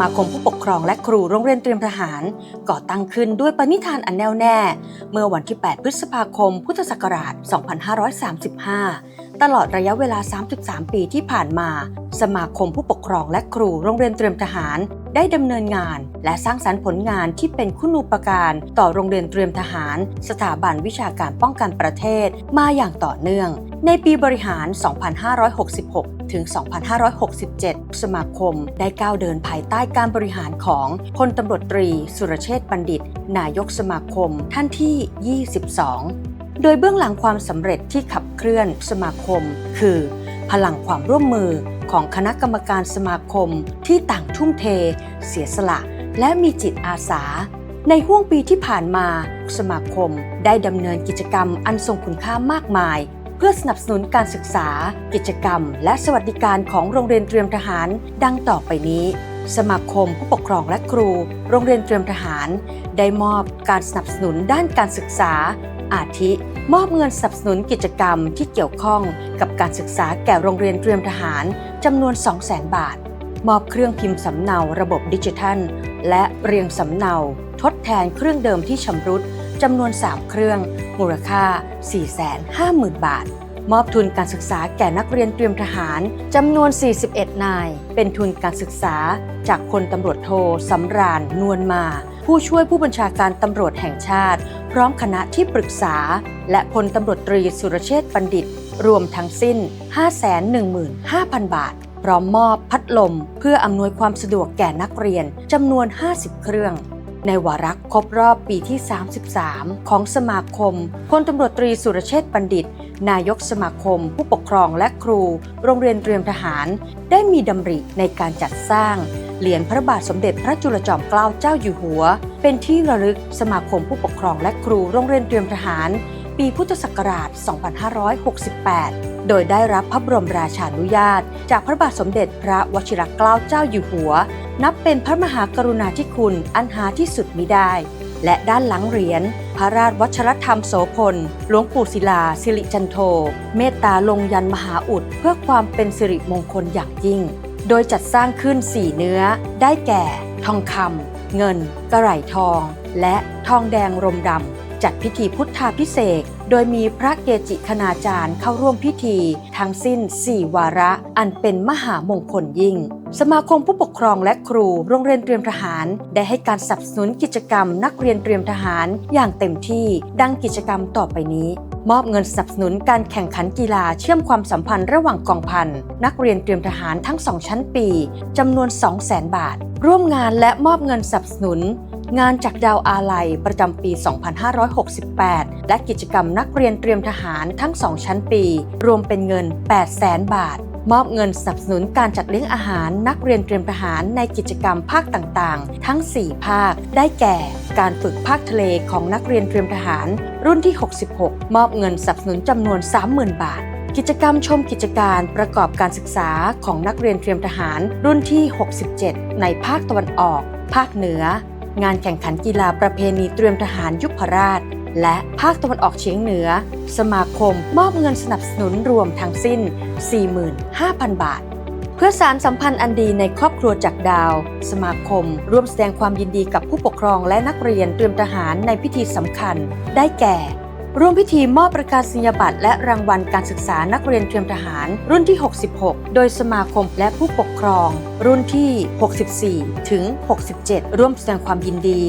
มาคมผู้ปกครองและครูโรงเรียนเตรียมทหาร ก่อตั้งขึ้นด้วยปณิธานอันแน่วแน่ เมื่อวันที่ 8 พฤษภาคม พุทธศักราช 2535 ตลอดระยะเวลา 33 ปีที่ผ่านมา สมาคมผู้ปกครองและครูโรงเรียนเตรียมทหาร ได้ดำเนินงาน และสร้างสรรค์ผลงานที่เป็นคุณูปการต่อโรงเรียนเตรียมทหาร สถาบันวิชาการป้องกันประเทศมาอย่างต่อเนื่อง ในปีบริหาร 2566 ถึง 2567 สมาคมได้ก้าวเดินภายใต้การบริหารของพลตำรวจตรี สุรเชษฐ์บัณฑิต นายกสมาคมท่านที่ 22 โดยเบื้องหลังความสำเร็จที่ขับเคลื่อนสมาคม คือ พลังความร่วมมือของคณะกรรมการสมาคมที่ต่างทุ่มเท เสียสละ และมีจิตอาสา ในห่วงปีที่ผ่านมา สมาคมได้ดำเนินกิจกรรมอันทรงคุณค่ามากมาย เพื่อสนับสนุนการศึกษา กิจกรรม และสวัสดิการของโรงเรียนเตรียมทหาร ดังต่อไปนี้ สมาคมผู้ปกครองและครู โรงเรียนเตรียมทหาร ได้มอบการสนับสนุนด้านการศึกษา อาทิ มอบเงินสนับสนุนกิจกรรมที่เกี่ยวข้องกับการศึกษาแก่โรงเรียนเตรียมทหารจำนวน 200,000 บาท มอบเครื่องพิมพ์สำเนาระบบดิจิทัล และเรียงสำเนา ทดแทนเครื่องเดิมที่ชำรุด จำนวน 3 เครื่อง มูลค่า 450,000 บาท มอบทุนการศึกษาแก่นักเรียนเตรียมทหารจำนวน 41 นาย เป็นทุนการศึกษาจากพลตำรวจโทสำราญนวลมา ผู้ช่วยผู้บัญชาการตำรวจแห่งชาติ พร้อมคณะที่ปรึกษา และพลตำรวจตรีสุรเชษฐ์บัณฑิต รวมทั้งสิ้น 515,000 บาทพร้อมมอบพัดลม เพื่ออำนวยความสะดวกแก่นักเรียนจำนวน 50 เครื่อง ในวาระครบรอบปีที่ 33 ของสมาคมพลตำรวจตรีสุรเชษฐ์บัณฑิต นายกสมาคม ผู้ปกครองและครู โรงเรียนเตรียมทหาร ได้มีดำริในการจัดสร้าง เหรียญพระบาทสมเด็จพระจุลจอมเกล้าเจ้าอยู่หัว เป็นที่ระลึกสมาคมผู้ปกครองและครูโรงเรียนเตรียมทหาร ปีพุทธศักราช 2568โดยได้รับพระบรมราชานุญาต จากพระบาทสมเด็จพระวชิรเกล้าเจ้าอยู่หัว นับเป็นพระมหากรุณาธิคุณอันหาที่สุดมิได้ และด้านหลังเหรียญพระราชวัชรธรรมโสพล หลวงปู่ศิลา สิริจันโท เมตตาลงยันมหาอุดเพื่อความเป็นสิริมงคลอย่างยิ่ง โดยจัดสร้างขึ้น4เนื้อ ได้แก่ ทองคำเงิน กระไหลทอง และทองแดงรมดำ จัดพิธีพุทธาพิเศษโดยมีพระเกจิคณาจารย์เข้าร่วมพิธี ทั้งสิ้น 4 วาระ อันเป็นมหามงคลยิ่ง สมาคมผู้ปกครองและครู โรงเรียนเตรียมทหาร ได้ให้การสนับสนุนกิจกรรม นักเรียนเตรียมทหารอย่างเต็มที่ ดังกิจกรรมต่อไปนี้ มอบเงินสนับสนุนการแข่งขันกีฬาเชื่อมความสัมพันธ์ระหว่างกองพัน นักเรียนเตรียมทหารทั้งสองชั้นปีจำนวน 200,000 บาท ร่วมงานและมอบเงินสนับสนุนงานจากดาวอาลัยประจำปี 2568 และกิจกรรมนักเรียนเตรียมทหารทั้ง 2 ชั้นปี รวมเป็นเงิน 800,000 บาท มอบเงินสนับสนุนการจัดเลี้ยงอาหารนักเรียนเตรียมทหารในกิจกรรมภาคต่างๆ ทั้ง 4 ภาค ได้แก่ การฝึกภาคทะเลของนักเรียนเตรียมทหาร รุ่นที่ 66 มอบเงินสนับสนุนจำนวน 30,000 บาทกิจกรรมชมกิจการประกอบการศึกษาของนักเรียนเตรียมทหารรุ่นที่ 67 ในภาคตะวันออก ภาคเหนือ งานแข่งขันกีฬาประเพณีเตรียมทหารยุพราช และภาคตะวันออกเฉียงเหนือ สมาคมมอบเงินสนับสนุนรวมทั้งสิ้น 45,000 บาท เพื่อสารสัมพันธ์อันดีในครอบครัวจากดาว สมาคม ร่วมแสดงความยินดีกับผู้ปกครองและนักเรียนเตรียมทหารในพิธีสำคัญ ได้แก่ร่วมพิธีมอบประกาศนียบัตรและรางวัลการศึกษานักเรียนเตรียมทหาร รุ่นที่ 66 โดยสมาคมและผู้ปกครอง รุ่นที่ 64 ถึง 67 ร่วมแสดงความยินดี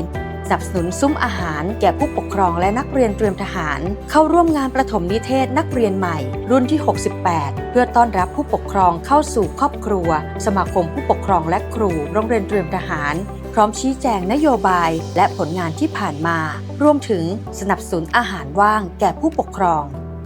สนับสนุนซุ้มอาหาร แก่ผู้ปกครองและนักเรียนเตรียมทหาร เข้าร่วมงานประถมนิเทศนักเรียนใหม่ รุ่นที่ 68 เพื่อต้อนรับผู้ปกครองเข้าสู่ครอบครัว สมาคมผู้ปกครองและครูโรงเรียนเตรียมทหาร พร้อมชี้แจงนโยบายและผลงานที่ผ่านมา รวมถึงสนับสนุนอาหารว่าง แก่ผู้ปกครอง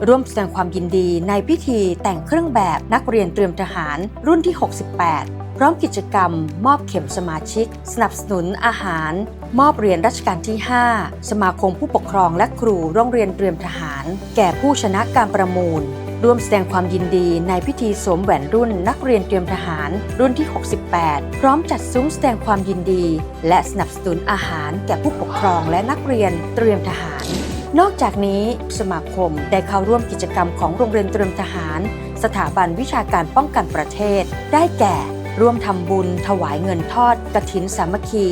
ร่วมแสดงความยินดีในพิธีแต่งเครื่องแบบนักเรียนเตรียมทหารรุ่นที่ 68 ร้อมกิจกรรม มอบเข็มสมาชิก สนับสนุนอาหาร มอบเหรียญรัชกาลที่ 5 สมาคมผู้ปกครองและครูโรงเรียนเตรียมทหาร แก่ผู้ชนะการประมูล ร่วมแสดงความยินดีในพิธีสวมแหวนรุ่นนักเรียนเตรียมทหาร รุ่นที่ 68 พร้อมจัดซุ้มแสดงความยินดี และสนับสนุนอาหาร แก่ผู้ปกครองและนักเรียนเตรียมทหารนอกจากนี้สมาคมได้เข้าร่วมกิจกรรมของโรงเรียนเตรียมทหาร สถาบันวิชาการป้องกันประเทศ ได้แก่ ร่วมทำบุญถวายเงินทอดกระถินสามัคคี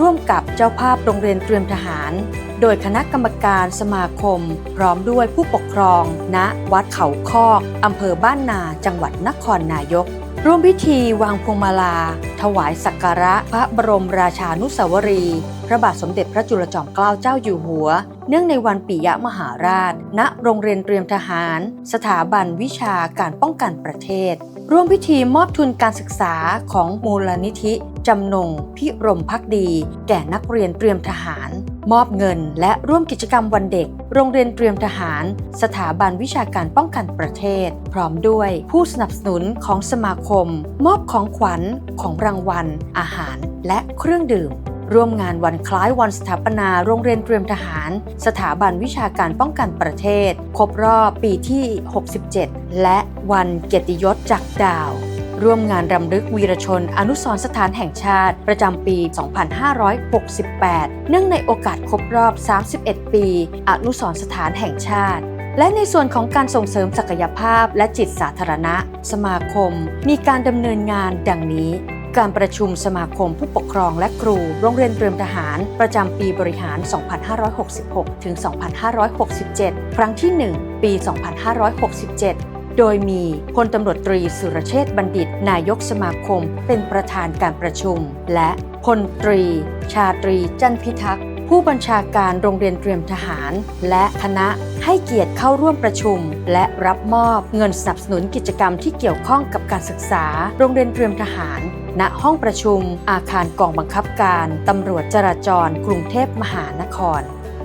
ร่วมกับเจ้าภาพโรงเรียนเตรียมทหาร โดยคณะกรรมการสมาคม พร้อมด้วยผู้ปกครอง ณ วัดเขาคอกอำเภอบ้านนาจังหวัดนครนายก ร่วมพิธีวางพวงมาลา ถวายสักการะพระบรมราชานุสาวรี พระบาทสมเด็จพระจุลจอมเกล้าเจ้าอยู่หัว เนื่องในวันปิยมหาราช ณ โรงเรียนเตรียมทหาร สถาบันวิชาการป้องกันประเทศ ร่วมพิธีมอบทุนการศึกษาของมูลนิธิ จำนงพิรมพักดี แก่นักเรียนเตรียมทหาร มอบเงิน และร่วมกิจกรรมวันเด็ก โรงเรียนเตรียมทหาร สถาบันวิชาการป้องกันประเทศ พร้อมด้วยผู้สนับสนุนของสมาคม มอบของขวัญ ของรางวัล อาหาร และเครื่องดื่ม ร่วมงานวันคล้ายวันสถาปนาโรงเรียนเตรียมทหาร สถาบันวิชาการป้องกันประเทศ ครบรอบปีที่ 67 และวันเกียรติยศจากดาว ร่วมงานรำลึกวีรชน อนุสรณ์สถานแห่งชาติ ประจำปี 2568 เนื่องในโอกาสครบรอบ 31 ปี อนุสรณ์สถานแห่งชาติและในส่วนของการส่งเสริมศักยภาพและจิตสาธารณะ สมาคม มีการดำเนินงานดังนี้ การประชุมสมาคมผู้ปกครองและครู โรงเรียนเตรียมทหาร ประจำปีบริหาร 2566 ถึง 2567 ครั้งที่ 1 ปี 2567 โดยมีพลตำรวจตรีสุรเชษฐ์บัณฑิต นายกสมาคม เป็นประธานการประชุม และพลตรี ชาตรีจันพิทักษ์ผู้บัญชาการโรงเรียนเตรียมทหาร และคณะให้เกียรติเข้าร่วมประชุม และรับมอบเงินสนับสนุนกิจกรรมที่เกี่ยวข้องกับการศึกษา โรงเรียนเตรียมทหาร ณห้องประชุม อาคารกองบังคับการตำรวจจราจร กรุงเทพมหานคร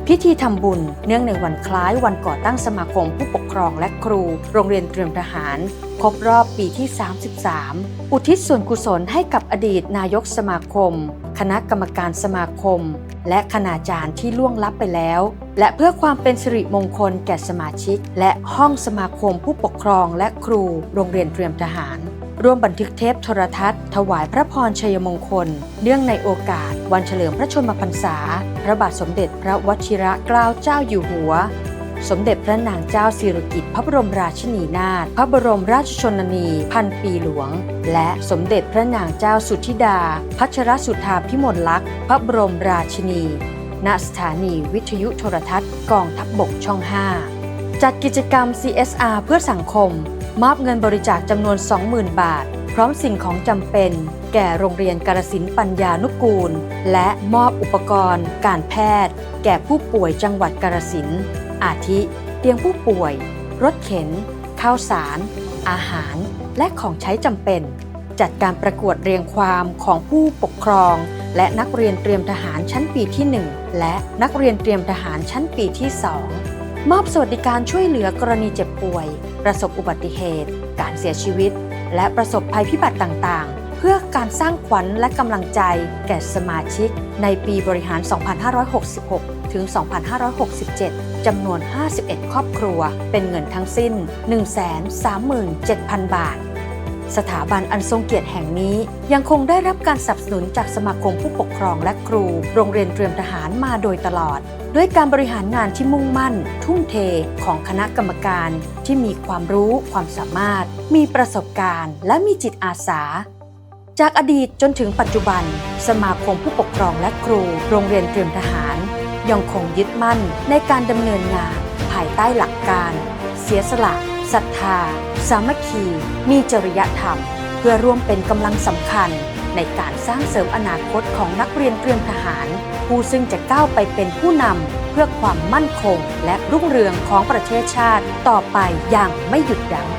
พิธีทำบุญเนื่องในวันคล้ายวันก่อตั้งสมาคมผู้ปกครองและครู โรงเรียนเตรียมทหาร ครบรอบปีที่ 33 อุทิศส่วนกุศลให้กับอดีตนายกสมาคม คณะกรรมการสมาคม และคณาจารย์ที่ล่วงลับไปแล้ว และเพื่อความเป็นสิริมงคลแก่สมาชิก และห้องสมาคมผู้ปกครองและครู โรงเรียนเตรียมทหาร ร่วมบันทึกเทปโทรทัศน์ ถวายพระพรชัยมงคล เนื่องในโอกาส วันเฉลิมพระชนมพรรษา พระบาทสมเด็จพระวชิระเกล้าเจ้าอยู่หัว สมเด็จพระนางเจ้าสิริกิติ์พระบรมราชินีนาถพระบรมราชชนนี พันปีหลวง และสมเด็จพระนางเจ้าสุธิดา พัชรสุธาพิมลลักษณ์พระบรมราชินี ณสถานีวิทยุโทรทัศน์ กองทัพบบกช่อง 5 จัดกิจกรรม CSR เพื่อสังคม มอบเงินบริจาคจำนวน 20,000 บาท พร้อมสิ่งของจำเป็น แก่โรงเรียนกาลสินธุ์ปัญญานุกูล และมอบอุปกรณ์ การแพทย์ แก่ผู้ป่วยจังหวัดกาลสินธุ์อาทิ เตียงผู้ป่วย รถเข็น ข้าวสาร อาหาร และของใช้จำเป็น จัดการประกวดเรียงความของผู้ปกครอง และนักเรียนเตรียมทหารชั้นปีที่ 1 และนักเรียนเตรียมทหารชั้นปีที่ 2 มอบสวัสดิการช่วยเหลือกรณีเจ็บป่วย ประสบอุบัติเหตุ การเสียชีวิต และประสบภัยพิบัติต่างๆ เพื่อการสร้างขวัญและกำลังใจแก่สมาชิก ในปีบริหาร 2566 ถึง 2567 จำนวน 51 ครอบครัว เป็นเงินทั้งสิ้น 137,000 บาท สถาบันอันทรงเกียรติแห่งนี้ ยังคงได้รับการสนับสนุนจากสมาคมผู้ปกครองและครู โรงเรียนเตรียมทหารมาโดยตลอด ด้วยการบริหารงานที่มุ่งมั่น ทุ่มเทของคณะกรรมการ ที่มีความรู้ความสามารถ มีประสบการณ์ และมีจิตอาสา จากอดีตจนถึงปัจจุบัน สมาคมผู้ปกครองและครู โรงเรียนเตรียมทหาร ยังคงยึดมั่นในการดำเนินงาน ภายใต้หลักการ เสียสละศรัทธา สามัคคี มีจริยธรรม เพื่อร่วมเป็นกำลังสำคัญ ในการสร้างเสริมอนาคตของนักเรียนเตรียมทหาร ผู้ซึ่งจะก้าวไปเป็นผู้นำเพื่อความมั่นคง และรุ่งเรืองของประเทศชาติต่อไปอย่างไม่หยุดยั้ง